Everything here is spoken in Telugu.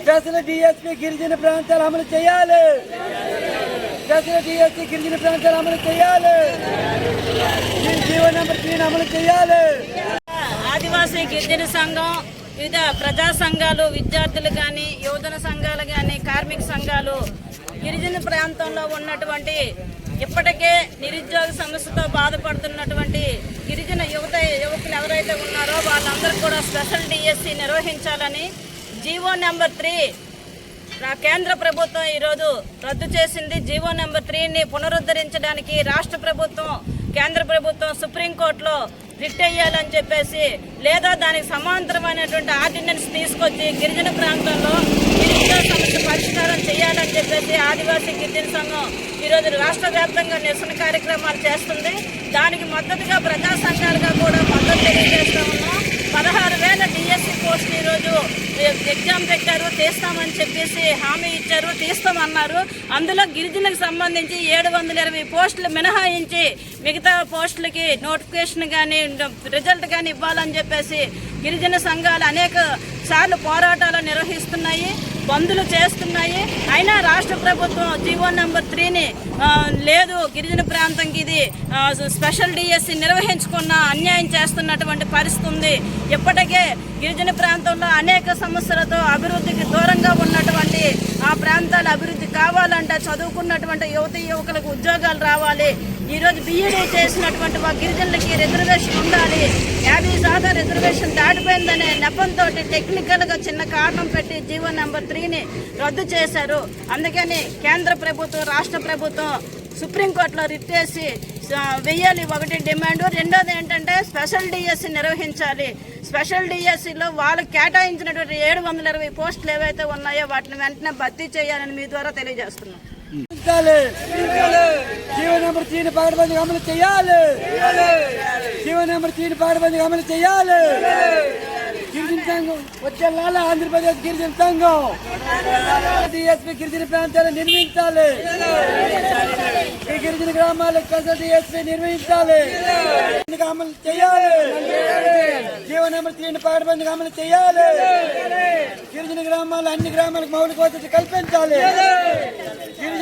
స్పెషల్ డిఎస్పీ గిరిజన ప్రాంతాలు అమలు చేయాలి. స్పెషల్ డిఎస్పీ గిరిజన ప్రాంతాలు అమలు చేయాలి. ఈ జీవో నెంబర్ త్రీని అమలు చేయాలి. ఆదివాసీ గిరిజన సంఘం వివిధ ప్రజా సంఘాలు విద్యార్థులు కానీ యువజన సంఘాలు కానీ కార్మిక సంఘాలు గిరిజన ప్రాంతంలో ఉన్నటువంటి ఇప్పటికే నిరుద్యోగ సమస్యతో బాధపడుతున్నటువంటి గిరిజన యువత యువకులు ఎవరైతే ఉన్నారో వాళ్ళందరూ కూడా స్పెషల్ డిఎస్సి నిర్వహించాలని జీవో నెంబర్ త్రీ. కేంద్ర ప్రభుత్వం ఈరోజు రద్దు చేసింది. జీవో నెంబర్ త్రీని పునరుద్ధరించడానికి రాష్ట్ర ప్రభుత్వం కేంద్ర ప్రభుత్వం సుప్రీంకోర్టులో రిట్ అయ్యాలని చెప్పేసి లేదా దానికి సమాంతరమైనటువంటి ఆర్డినెన్స్ తీసుకొచ్చి గిరిజన ప్రాంతంలో నిరుద్యోగ సమస్య పరిష్కారం చేయాలని చెప్పేసి ఆదివాసీ గిరిజన సంఘం ఈరోజు రాష్ట్ర వ్యాప్తంగా నిరసన కార్యక్రమాలు చేస్తుంది. దానికి మద్దతుగా ప్రజా సంఘాలుగా కూడా మద్దతు తెలియజేస్తా ఉన్నాం పదహారు వేల డిఎస్సి పోస్టులు ఈరోజు ఎగ్జామ్ పెట్టారు తీస్తామని చెప్పేసి హామీ ఇచ్చారు తీస్తామన్నారు. అందులో గిరిజనకు సంబంధించి ఏడు వందల ఇరవై పోస్టులు మినహాయించి మిగతా పోస్టులకి నోటిఫికేషన్ కానీ రిజల్ట్ కానీ ఇవ్వాలని చెప్పేసి గిరిజన సంఘాలు అనేక సార్లు పోరాటాలు నిర్వహిస్తున్నాయి. బందులు చేస్తున్నాయి. అయినా రాష్ట్ర ప్రభుత్వం జీవో నెంబర్ త్రీని లేదు గిరిజన ప్రాంతంకి ఇది స్పెషల్ డిఎస్సి నిర్వహించుకున్న అన్యాయం చేస్తున్నటువంటి పరిస్థితి ఉంది. ఇప్పటికే గిరిజన ప్రాంతంలో అనేక సమస్యలతో అభివృద్ధికి దూరంగా ఉన్నటువంటి ఆ ప్రాంతాల అభివృద్ధి కావాలంటే చదువుకున్నటువంటి యువతి యువకులకు ఉద్యోగాలు రావాలి. ఈరోజు బీఈడీ చేసినటువంటి మా గిరిజనులకి రిజర్వేషన్ ఉండాలి. యాభై రిజర్వేషన్ దాటిపోయిందనే నెపంతో టెక్నికల్గా చిన్న కారణం పెట్టి జీవో నెంబర్ త్రీని రద్దు చేశారు. అందుకని కేంద్ర ప్రభుత్వం రాష్ట్ర ప్రభుత్వం సుప్రీంకోర్టులో రిట్ చేసి వెయ్యాలి ఒకటి డిమాండ్. రెండోది ఏంటంటే స్పెషల్ డిఎస్సి నిర్వహించాలి. స్పెషల్ డిఎస్సిలో వాళ్ళు కేటాయించినటువంటి ఏడు వందల ఇరవై పోస్టులు ఏవైతే ఉన్నాయో వాటిని వెంటనే భర్తీ చేయాలని మీ ద్వారా తెలియజేస్తున్నాం. ఉంచాలి. జీవో నెంబర్ త్రీని పగడబందిగా అమలు చేయాలి జీవో నెంబర్ త్రీని పగడబందిగా అమలు చేయాలి గిరిజన సంఘం వచ్చే లాల ఆంధ్రప్రదేశ్ గిరిజన సంఘం డిఎస్పీ గిరిజన ప్రాంతాలు నిర్మించాలి ఈ గిరిజన గ్రామాలకు స్పెషల్ డిఎస్పీ నిర్మించాలి దీనికి అమలు చేయాలి జీవో నెంబర్ త్రీని పగడబందిగా అమలు చేయాలి గిరిజన గ్రామాలు అన్ని గ్రామాలకు మౌలిక వసతి కల్పించాలి గిరిజన